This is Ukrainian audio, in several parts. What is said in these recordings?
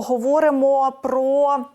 поговоримо про.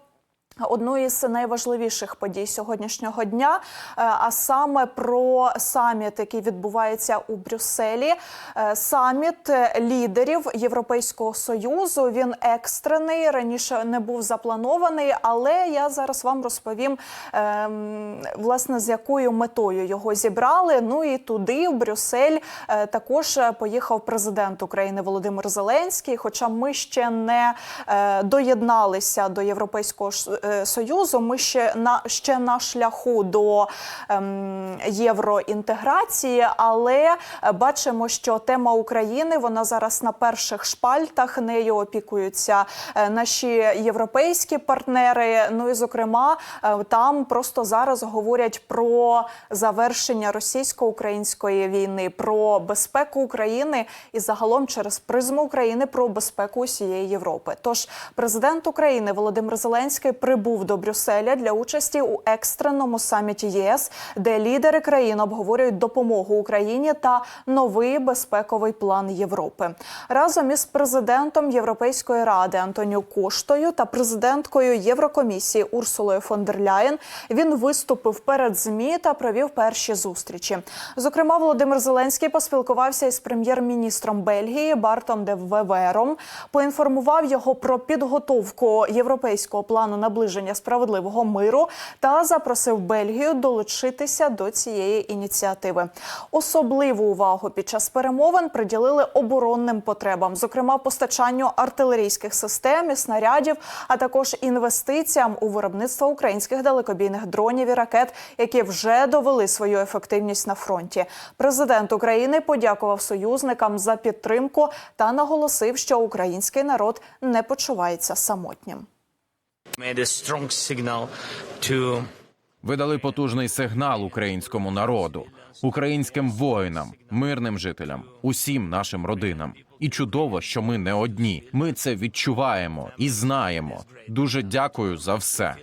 Одну із найважливіших подій сьогоднішнього дня, е, а саме про саміт, який відбувається у Брюсселі. Е, Саміт лідерів Європейського союзу. Він екстрений раніше не був запланований, але я зараз вам розповім ем, власне з якою метою його зібрали. Ну і туди, в Брюссель, е, також поїхав президент України Володимир Зеленський. Хоча ми ще не е, доєдналися до європейського е, союзу, ми ще на ще на шляху до ем, євроінтеграції, але е, бачимо, що тема України вона зараз на перших шпальтах. Нею опікуються е, наші європейські партнери. Ну і зокрема, е, там просто зараз говорять про завершення російсько-української війни, про безпеку України і загалом через призму України про безпеку усієї Європи. Тож президент України Володимир Зеленський прибув до Брюсселя для участі у екстреному саміті ЄС, де лідери країн обговорюють допомогу Україні та новий безпековий план Європи. Разом із президентом Європейської ради Антоніо Коштою та президенткою Єврокомісії Урсулою фон дер Ляєн він виступив перед змі та провів перші зустрічі. Зокрема, Володимир Зеленський поспілкувався із прем'єр-міністром Бельгії Бартом де Вевером, поінформував його про підготовку європейського плану наближення справедливого миру та запросив Бельгію долучитися до цієї ініціативи. Особливу увагу під час перемовин приділили оборонним потребам, зокрема постачанню артилерійських систем і снарядів, а також інвестиціям у виробництво українських далекобійних дронів і ракет, які вже довели свою ефективність на фронті. Президент України подякував союзникам за підтримку та наголосив, що український народ не почувається самотнім. Ви дали потужний сигнал українському народу, українським воїнам, мирним жителям, усім нашим родинам. І чудово, що ми не одні. Ми це відчуваємо і знаємо. Дуже дякую за все.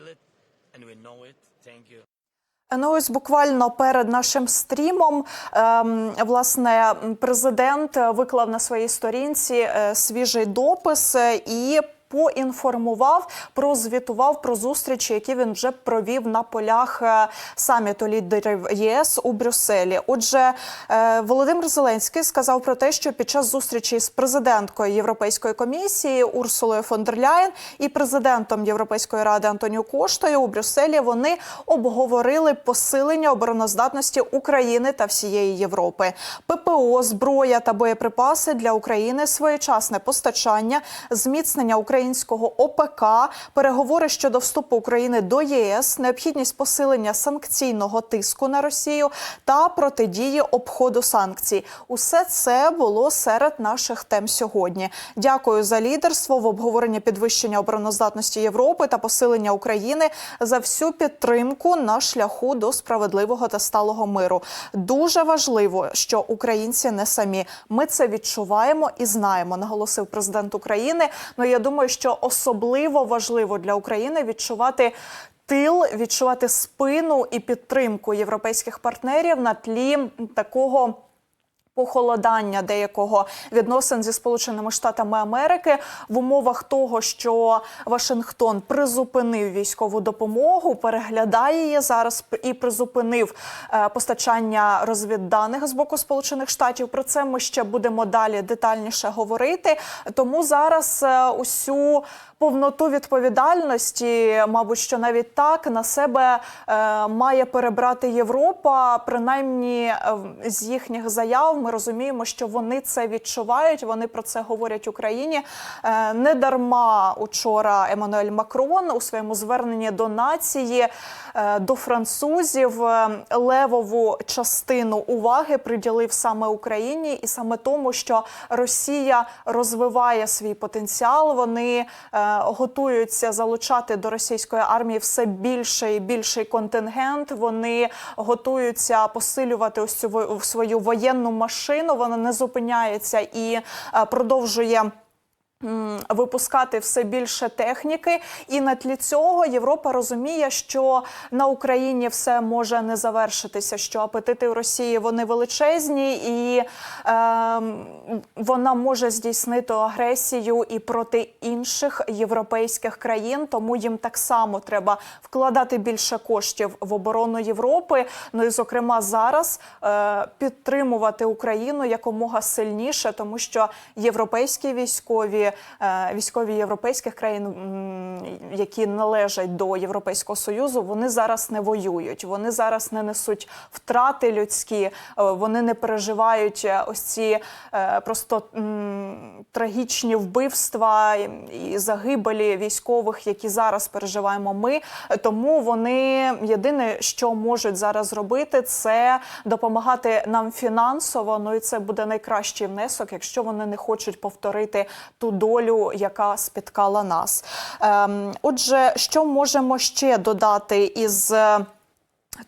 you. Ну ось буквально перед нашим стрімом, ем, власне, президент виклав на своїй сторінці е, свіжий допис е, і. Поінформував, прозвітував про зустрічі, які він вже провів на полях е, саміту лідерів ЄС у Брюсселі. Отже, е, Володимир Зеленський сказав про те, що під час зустрічі з президенткою Європейської комісії Урсулою фон дер Ляєн і президентом Європейської ради Антоніо Коштою у Брюсселі вони обговорили посилення обороноздатності України та всієї Європи. ППО, зброя та боєприпаси для України, своєчасне постачання, зміцнення українського ОПК, переговори щодо вступу України до ЄС, необхідність посилення санкційного тиску на Росію та протидії обходу санкцій. Усе це було серед наших тем сьогодні. Дякую за лідерство в обговоренні підвищення обороноздатності Європи та посилення України за всю підтримку на шляху до справедливого та сталого миру. Дуже важливо, що українці не самі. Ми це відчуваємо і знаємо, наголосив президент України. Ну я думаю, що особливо важливо для України відчувати. Тил відчувати спину і підтримку європейських партнерів на тлі такого похолодання деякого відносин зі Сполученими Штатами Америки в умовах того, що Вашингтон призупинив військову допомогу, переглядає її зараз і призупинив е, постачання розвідданих з боку Сполучених Штатів. Про це ми ще будемо далі детальніше говорити. Тому зараз е, усю повноту відповідальності, мабуть, що навіть так на себе е, має перебрати Європа. Принаймні е, з їхніх заяв ми розуміємо, що вони це відчувають. Вони про це говорять Україні. Е, не дарма учора Еммануель Макрон у своєму зверненні до нації до французів левову частину уваги приділив саме Україні і саме тому, що Росія розвиває свій потенціал. Вони готуються залучати до російської армії все більше і більший контингент. Вони готуються посилювати ось цю свою воєнну машину. Вона не зупиняється і е, продовжує. Випускати все більше техніки, і на тлі цього Європа розуміє, що на Україні все може не завершитися. Що апетити у Росії вони величезні, і ем, вона може здійснити агресію і проти інших європейських країн. Тому їм так само треба вкладати більше коштів в оборону Європи. Ну і зокрема зараз е, підтримувати Україну якомога сильніше, тому що європейські військові, е, військові європейських країн, які належать до Європейського союзу, вони зараз не воюють. Вони зараз не несуть втрати людські, е, вони не переживають е, ось ці просто трагічні вбивства і- загибелі військових, які зараз переживаємо ми. Тому вони єдине, що можуть зараз зробити, це допомагати нам фінансово. Ну і це буде найкращий внесок, якщо вони не хочуть повторити ту долю, яка спіткала нас. Ем, отже, що можемо ще додати із.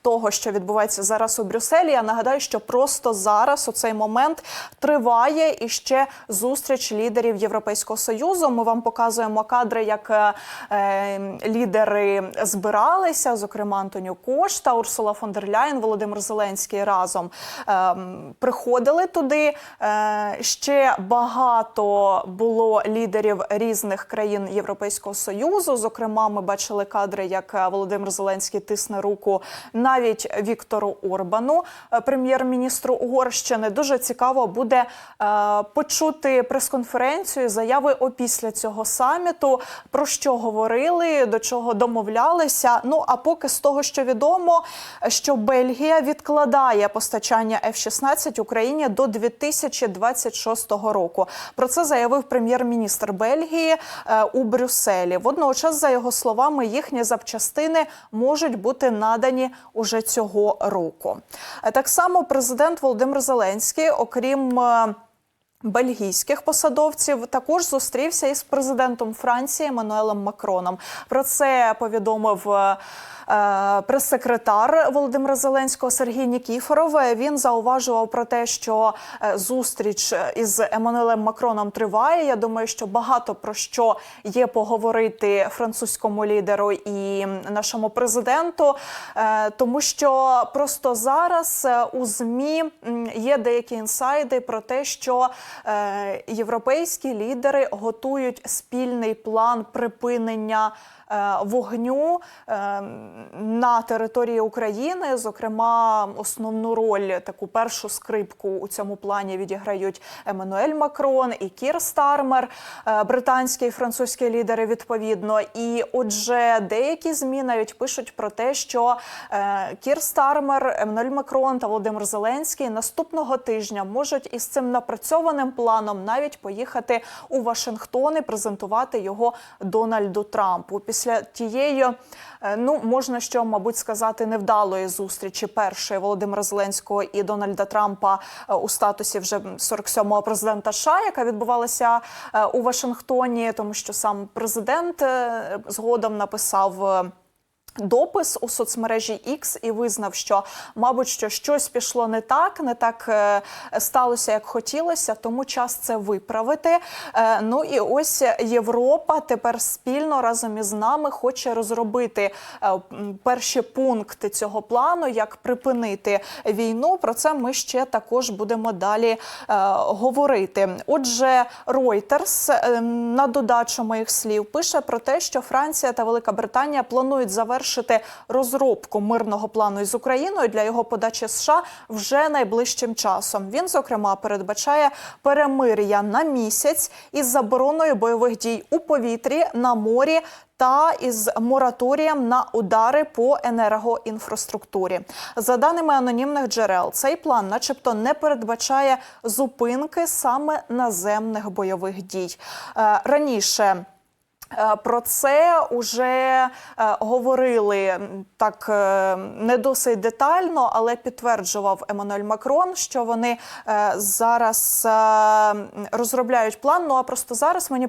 Того, що відбувається зараз у Брюсселі, я нагадаю, що просто зараз у цей момент триває іще зустріч лідерів Європейського союзу. Ми вам показуємо кадри, як е, е, лідери збиралися, зокрема Антоніо Кошта, Урсула фон дер Ляєн, Володимир Зеленський разом е, приходили туди. Е, ще багато було лідерів різних країн Європейського союзу. Зокрема, ми бачили кадри, як е, Володимир Зеленський тисне руку навіть Віктору Орбану, е, прем'єр-міністру Угорщини. Дуже цікаво буде е, почути прес-конференцію, заяви опісля цього саміту, про що говорили, до чого домовлялися. Ну а поки з того, що відомо, що Бельгія відкладає постачання F-16 Україні до 2026 року. Про це заявив прем'єр-міністр Бельгії е, у Брюсселі. Водночас, за його словами, їхні запчастини можуть бути надані уже цього року. Е, Так само президент Володимир Зеленський, окрім е, Бельгійських посадовців також зустрівся із президентом Франції Еммануелем Макроном. Про це повідомив е, е, прес-секретар Володимира Зеленського Сергій Нікіфоров. Він зауважував про те, що е, зустріч із Еммануелем Макроном триває. Я думаю, що багато про що є поговорити французькому лідеру і нашому президенту, тому що просто зараз у змі є деякі інсайди про те, що європейські лідери готують спільний план припинення. е, Вогню е, на території України, зокрема, основну роль, таку першу скрипку у цьому плані відіграють Еммануель Макрон і Кір Стармер, е, британські і французькі лідери відповідно. І отже, деякі змі навіть пишуть про те, що е, Кір Стармер, Еммануель Макрон та Володимир Зеленський наступного тижня можуть із цим напрацьованим планом навіть поїхати у Вашингтон і презентувати його Дональду Трампу. Після тієї, е, ну можна що, мабуть, сказати, невдалої зустрічі першої Володимира Зеленського і Дональда Трампа е, у статусі вже 47-го президента США, яка відбувалася е, у Вашингтоні, тому що сам президент згодом написав. Допис у соцмережі X і визнав, що, мабуть, що щось пішло не так, не так е, сталося, як хотілося, тому час це виправити. Е, ну і ось Європа тепер спільно разом із нами хоче розробити е, перші пункти цього плану, як припинити війну. Про це ми ще також будемо далі говорити. Отже, Reuters е, на додачу моїх слів пише про те, що Франція та Велика Британія планують завершити розробку мирного плану із Україною для його подачі США вже найближчим часом. Він зокрема передбачає перемир'я на місяць із забороною бойових дій у повітрі на морі. Та із мораторієм на удари по енергоінфраструктурі, за даними анонімних джерел, цей план, начебто, не передбачає зупинки саме наземних бойових дій. Е, раніше Про це вже е, говорили так е, не досить детально, але підтверджував Еммануель Макрон, що вони е, зараз е, розробляють план. Ну а просто зараз мені